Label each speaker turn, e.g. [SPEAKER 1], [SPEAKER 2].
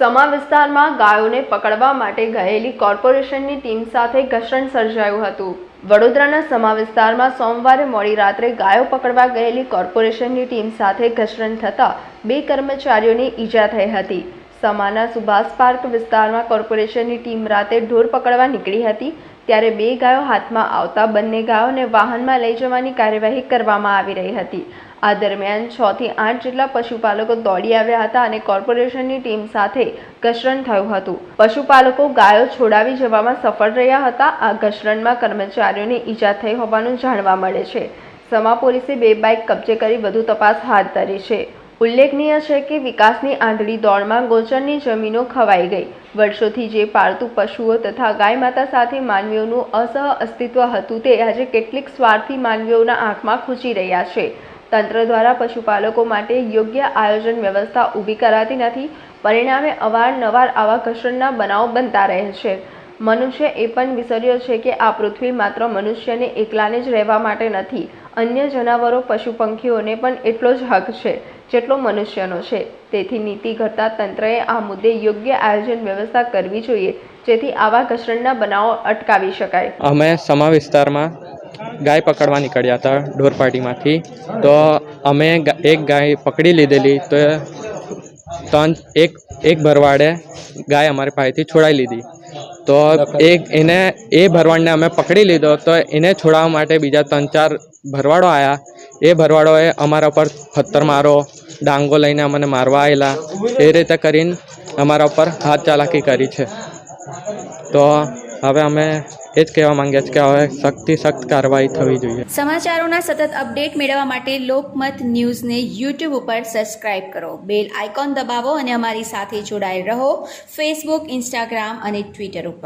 [SPEAKER 1] સમા વિસ્તારમાં ગાયોને પકડવા માટે ગયેલી કોર્પોરેશનની ટીમ સાથે ઘર્ષણ સર્જાયું હતું. વડોદરાના સમા વિસ્તારમાં સોમવારે મોડી રાત્રે ગાયો પકડવા ગયેલી કોર્પોરેશનની ટીમ સાથે ઘર્ષણ થતાં બે કર્મચારીઓને ઈજા થઈ હતી. સમાના સુભાષ પાર્ક વિસ્તારમાં કોર્પોરેશનની ટીમ રાતે ઢોર પકડવા નીકળી હતી. ત્યારે બે ગાયો હાથમાં આવતા બંને ગાયોને વાહનમાં લઈ જવાની કાર્યવાહી કરવામાં આવી રહી હતી. આ દરમિયાન છ થી આઠ જેટલા પશુપાલકો દોડી આવ્યા હતા અને કોર્પોરેશનની ટીમ સાથે ઘસરણ થયું હતું. પશુપાલકો ગાયો છોડાવી જવામાં સફળ રહ્યા હતા. આ ઘસરણમાં કર્મચારીઓને ઈજા થઈ હોવાનું જાણવા મળે છે. સમા પોલીસે બે બાઇક કબજે કરી વધુ તપાસ હાથ ધરી છે. ઉલ્લેખનીય છે કે વિકાસની આંધળી દોડમાં ગોચરની જમીનો ખવાઈ ગઈ. વર્ષોથી જે પાળતુ પશુઓ તથા ગાય માતા સાથે માનવીઓનું અસહ અસ્તિત્વ હતું તે આજે કેટલીક સ્વાર્થી માનવીઓના આંખમાં ખૂંચી રહ્યા છે. તંત્ર દ્વારા પશુપાલકો માટે યોગ્ય આયોજન વ્યવસ્થા ઊભી કરાતી નથી, પરિણામે અવારનવાર આવા ઘર્ષણના બનાવો બનતા રહે છે. મનુષ્ય એ પણ વિસર્યો છે કે આ પૃથ્વી માત્ર મનુષ્યને એકલાને જ રહેવા માટે નથી, અન્ય જનાવરો પશુ પંખીઓને પણ એટલો જ હક છે. જેટલો મનુષ્યનો છે. તેથી નીતિ ઘડતા તંત્રએ આ મુદ્દે યોગ્ય આયોજન વ્યવસ્થા કરવી જોઈએ, જેથી આવા ઘસરણના બનાવો અટકાવી શકાય.
[SPEAKER 2] અમે સમા વિસ્તારમાં ગાય પકડવા નીકળ્યા હતા ઢોરપાટીમાંથી. તો અમે એક ગાય પકડી લીધેલી તો ત્રણ, એક એક ભરવાડે ગાય અમારી પાસેથી છોડાવી લીધી. તો એક એને એ ભરવાડને અમે પકડી લીધો. તો એને છોડાવવા માટે બીજા ત્રણ ચાર ભરવાડો આવ્યા એ ભરવાડોએ અમારા પર પથ્થર મારો ડાંગો લઈને અમને મારવા આવેલા એ રીતે કરીને અમારા ઉપર હાથ ચાલાકી કરી છે. તો હવે અમે એ જ કહેવા માંગીએ છીએ કે હવે સખ્તથી સખ્ત કાર્યવાહી થવી જોઈએ.
[SPEAKER 3] સમાચારોના સતત અપડેટ મેળવવા માટે લોકમત ન્યૂઝને યુટ્યુબ ઉપર સબસ્ક્રાઇબ કરો. બેલ આઇકોન દબાવો અને અમારી સાથે જોડાયેલ રહો. ફેસબુક ઇન્સ્ટાગ્રામ અને ટ્વિટર ઉપર.